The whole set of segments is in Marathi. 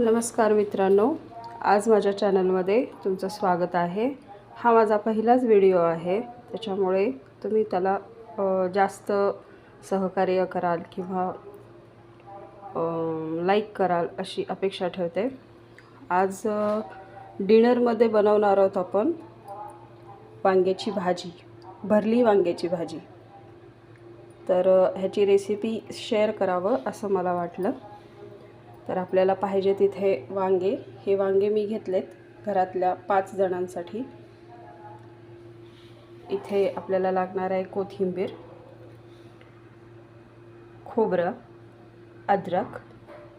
नमस्कार मित्रांनो आज माझ्या चॅनलमध्ये तुमचं स्वागत आहे. हा माझा पहिलाच व्हिडिओ आहे. त्याच्यामुळे तुम्ही त्याला जास्त सहकार्य कराल किंवा लाईक कराल अशी अपेक्षा ठेवते. आज डिनरमध्ये बनवणार आहोत आपण वांग्याची भाजी भरली वांग्याची भाजी. तर ह्याची रेसिपी शेअर करावं असं मला वाटलं. तर आपल्याला पाहिजे तिथे वांगे. हे वांगे मी घेतलेत घरातल्या पाच जणांसाठी. इथे आपल्याला लागणार आहे कोथिंबीर खोबरं अद्रक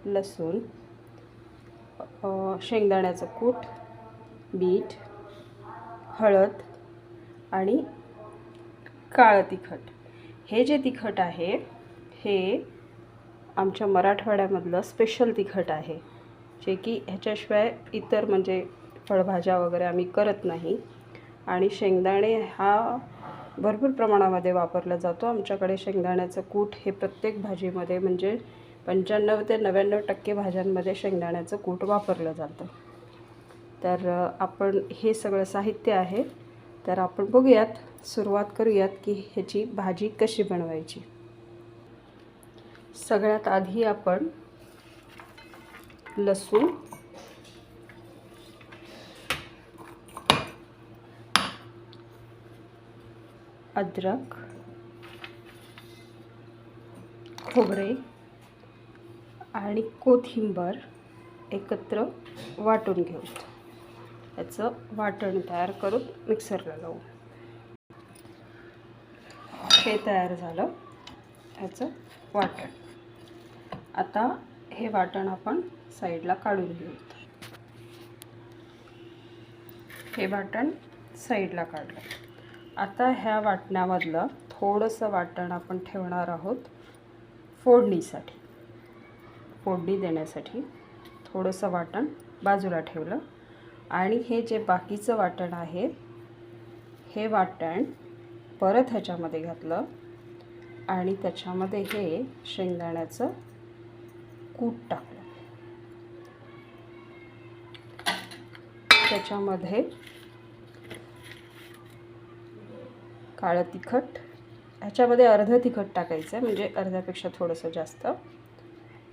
लसूण शेंगदाण्याचं कूट मीठ हळद आणि काळं तिखट. हे जे तिखट आहे हे आमच्या मराठवाड्यामधलं स्पेशल तिखट आहे जे की ह्याच्याशिवाय इतर म्हणजे फळभाज्या वगैरे आम्ही करत नाही. आणि शेंगदाणे हा भरपूर प्रमाणामध्ये वापरला जातो. आमच्याकडे शेंगदाण्याचं कूट हे प्रत्येक भाजीमध्ये म्हणजे पंच्याण्णव ते नव्याण्णव टक्के भाज्यांमध्ये शेंगदाण्याचं कूट वापरलं जातं. तर आपण हे सगळं साहित्य आहे. तर आपण बघूयात सुरुवात करूयात की ह्याची भाजी कशी बनवायची. सगळ्यात आधी आपण लसूण अद्रक खोबरे आणि कोथिंबर एकत्र वाटून घेऊ याचं वाटण तयार करून मिक्सरला लावू. हे तयार झालं. ह्याचं वाटण. आता हे वाटण आपण साईडला काढून घेऊ. हे वाटण साईडला काढलं. आता ह्या वाटण्यामधलं थोडंसं वाटण आपण ठेवणार आहोत फोडणीसाठी. फोडणी देण्यासाठी थोडंसं वाटण बाजूला ठेवलं. आणि हे जे बाकीचं वाटण आहे हे वाटण परत ह्याच्यामध्ये घातलं. आणि त्याच्यामध्ये हे शेंगदाण्याचं कूट टाकलं. त्याच्यामध्ये काळं तिखट ह्याच्यामध्ये अर्धं तिखट टाकायचं आहे म्हणजे अर्ध्यापेक्षा थोडंसं जास्त.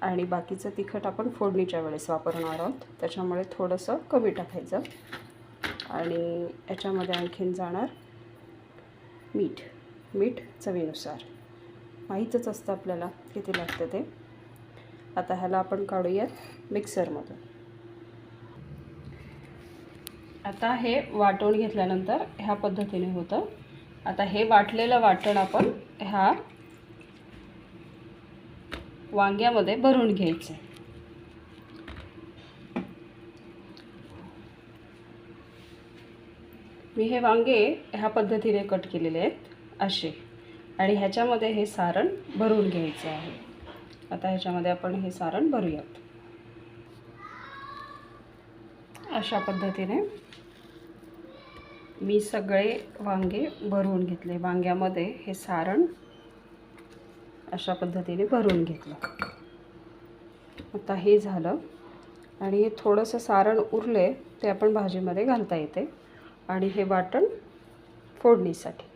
आणि बाकीचं तिखट आपण फोडणीच्या वेळेस वापरणार आहोत. त्याच्यामुळे थोडंसं कमी टाकायचं. आणि याच्यामध्ये आणखीन जाणार मीठ. मीठ चवीनुसार. माहीतच असतं आपल्याला किती लागतं ते. आता ह्याला आपण काढूयात मिक्सरमधून. आता हे वाटून घेतल्यानंतर ह्या पद्धतीने होतं. आता हे वाटलेलं वाटण आपण ह्या वांग्यामध्ये भरून घ्यायचं. मी हे वांगे ह्या पद्धतीने कट केलेले आहेत असे. आणि ह्याच्यामध्ये हे सारण भरून घ्यायचं आहे. आता ह्याच्यामध्ये आपण हे सारण भरूयात. अशा पद्धतीने मी सगळे वांगे भरून घेतले. वांग्यामध्ये हे सारण अशा पद्धतीने भरून घेतलं. आता हे झालं आणि हे थोडंसं सारण उरले ते आपण भाजीमध्ये घालता येते आणि हे वाटण फोडणीसाठी.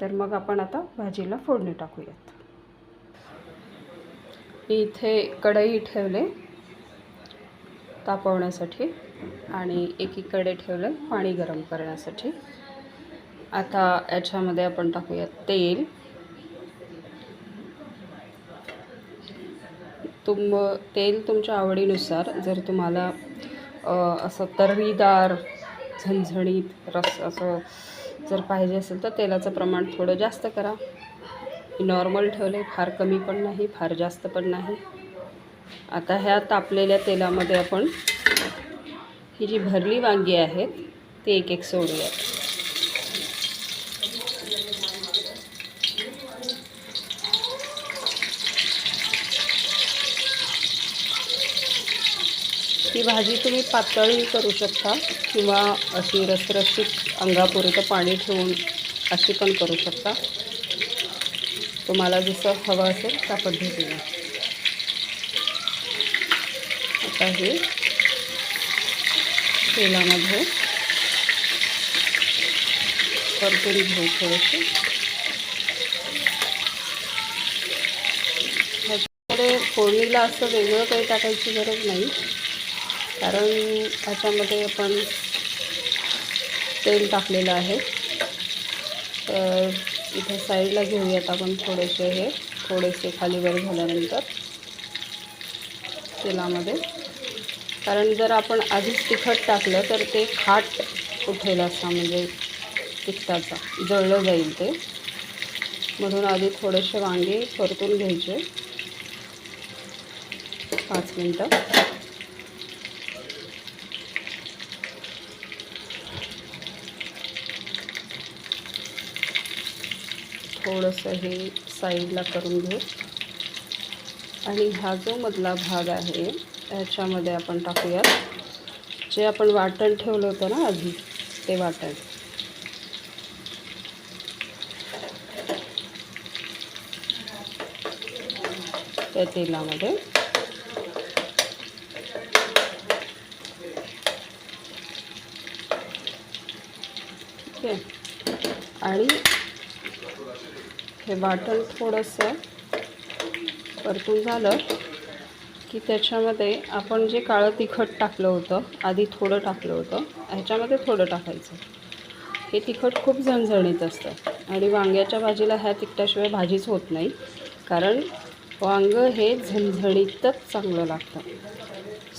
तर मग आपण आता भाजीला फोडणी मी इथे कढई ठेवले तापवण्यासाठी आणि एकीकडे ठेवलं पाणी गरम करण्यासाठी. आता याच्यामध्ये आपण टाकूयात तेल. तुम तेल तुमच्या आवडीनुसार जर तुम्हाला असं तर्रीदार झणझणीत रस असं जर पाहिजे असेल तर तेलाचं प्रमाण थोडं जास्त करा. नॉर्मल ठेवले फार कमी पण नाही फार जास्त पण नाही. आता ह्या तापलेल्या तेलामध्ये आपण ही जी भरली वांगी आहेत ती एक एक सोडूयात. ही भाजी तुम्ही पातळी करू शकता किंवा अशी रसरशीत अंगापुरतं पाणी ठेवून अशी पण करू शकता. तुम्हाला जसं हवं असेल त्या पद्धतीने. आता हे तेलामध्ये परतून घेऊ थोडंसं. ह्याच्यामध्ये फोडणीला असं वेगळं काही टाकायची गरज नाही. कारण ह्याच्यामध्ये आपण तेल टाकलेलं आहे. तर इथे साईडला घेऊयात आपण थोडेसे हे थोडेसे खाली वर झाल्यानंतर तेलामध्ये. कारण जर आपण आधीच तिखट टाकलं तर ते खाट उठेल असा म्हणजे तिखटाचा जळलं जाईल ते. म्हणून आधी थोडेसे वांगे परतून घ्यायचे. पाच मिनटं. थोडंसं हे साईडला करून घेऊ. आणि हा जो मधला भाग आहे याच्यामध्ये आपण टाकूयात. जे आपण वाटण ठेवलं होतं ना आधी ते वाटण. त्या तेलामध्ये. ठीक आहे. आणि हे वाटण थोडंसं परतून झालं की त्याच्यामध्ये आपण जे काळं तिखट टाकलं होतं आधी थोडं टाकलं होतं ह्याच्यामध्ये थोडं टाकायचं. हे तिखट खूप झणझणीत असतं आणि वांग्याच्या भाजीला ह्या तिखटाशिवाय भाजीच होत नाही कारण वांगं हे झणझणीतच चांगलं लागतं.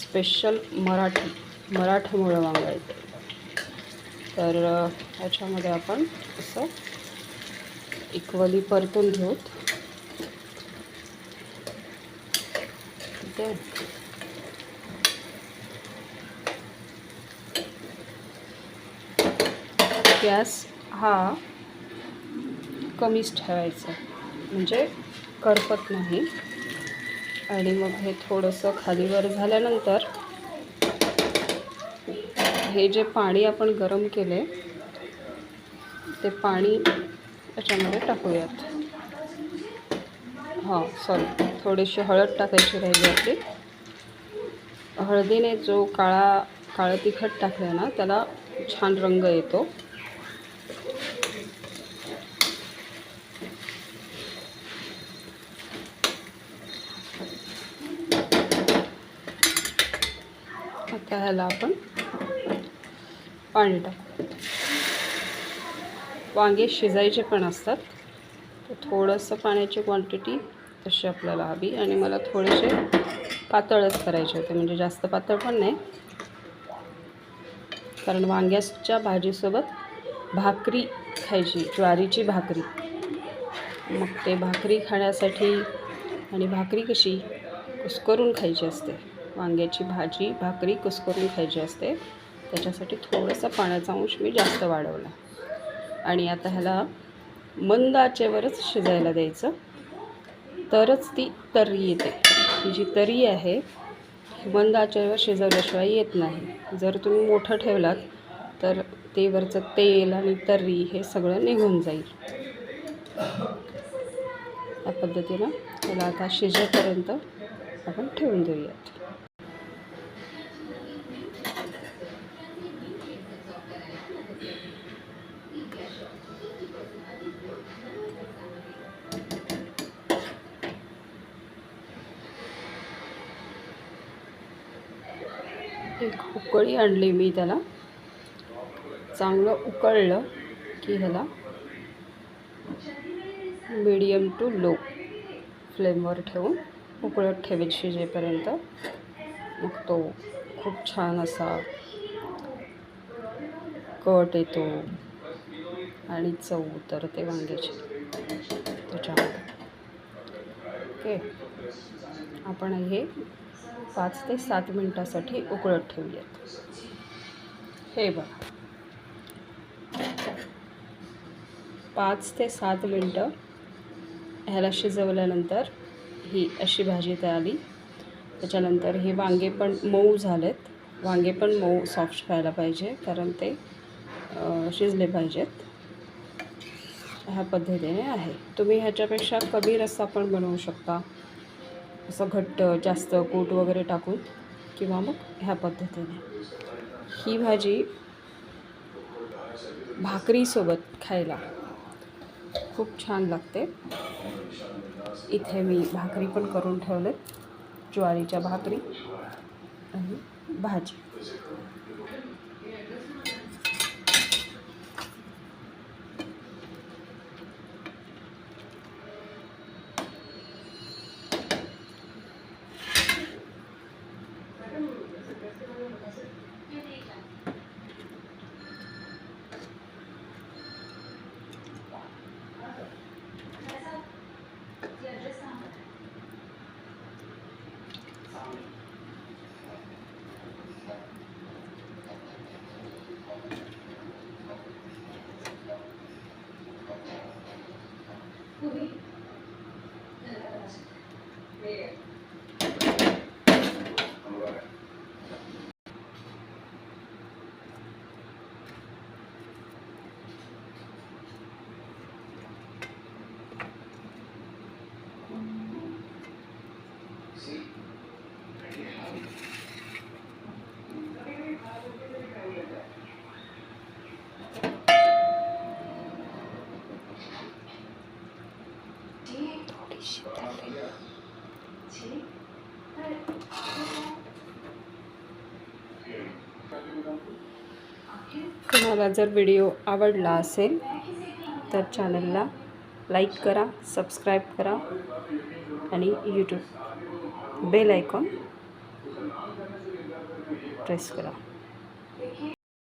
स्पेशल मराठी मराठमोळं वांगं आहे तर ह्याच्यामध्ये आपण असं इक्वली परतून घेऊ. ठीक आहे गॅस हा कमीच ठेवायचा. म्हणजे करपत नाही. आणि मग हे थोडंसं खालीवर झाल्यानंतर हे जे पाणी आपण गरम केले ते पाणी त्याच्यामध्ये टाकूयात. हां सॉरी थोडीशी हळद टाकायची राहिली आपली. हळदीने जो काळा काळं तिखट टाकलं ना त्याला छान रंग येतो. आता ह्याला आपण पाणी टाकू वांगे शिजायचे पण असतात. तर थोडंसं पाण्याची क्वांटिटी तशी आपल्याला हवी. आणि मला थोडेसे पातळच करायचे होते. म्हणजे जास्त पातळ पण नाही. कारण वांग्याच्या भाजीसोबत भाकरी खायची ज्वारीची भाकरी. मग ते भाकरी खाण्यासाठी आणि भाकरी कशी कुस्करून खायची असते. वांग्याची भाजी भाकरी कुस्करून खायची असते. त्याच्यासाठी थोडंसं पाण्याचा अंश मी जास्त वाढवला. आणि आता ह्याला मंद आचेवरच शिजायला द्यायचं. तरच ती तर्री येते. ही जी तर्री आहे मंद आचेवर शिजवल्याशिवाय येत नाही. जर तुम्ही मोठं ठेवलात तर ते वरचं तेल आणि तर्री हे सगळं निघून जाईल. या पद्धतीनं त्याला आता शिजेपर्यंत आपण ठेवून देऊयात. एक उकळी आणली मी त्याला. चांगलं उकळलं की ह्याला मीडियम टू लो फ्लेमवर ठेवून उकळत ठेवेल शिजेपर्यंत मग तो खूप छान असा कट येतो आणि चव उतरते वांग्याची. त्याच्यामध्ये. ओके. आपण हे पाच ते सात मिनटासाठी उकळत ठेवूयात. हे बघा. पाच ते सात मिनटं ह्याला शिजवल्यानंतर ही अशी भाजी तयार. आली त्याच्यानंतर हे वांगे पण मऊ झालेत. वांगे पण मऊ सॉफ्ट व्हायला पाहिजे कारण ते शिजले पाहिजेत. ह्या पद्धतीने आहे. तुम्ही ह्याच्यापेक्षा कमी रस्सा पण बनवू शकता. असं घट्ट जास्त कूट वगैरे टाकून किंवा मग ह्या पद्धतीने. ही भाजी भाकरीसोबत खायला खूप छान लागते. इथे मी भाकरी पण करून ठेवले ज्वारीच्या भाकरी आणि भाजी. Amen. तुम्हाला जर व्हिडिओ आवडला असेल तर चॅनलला लाईक करा सबस्क्राईब करा आणि यूट्यूब बेल आयकॉन प्रेस करा.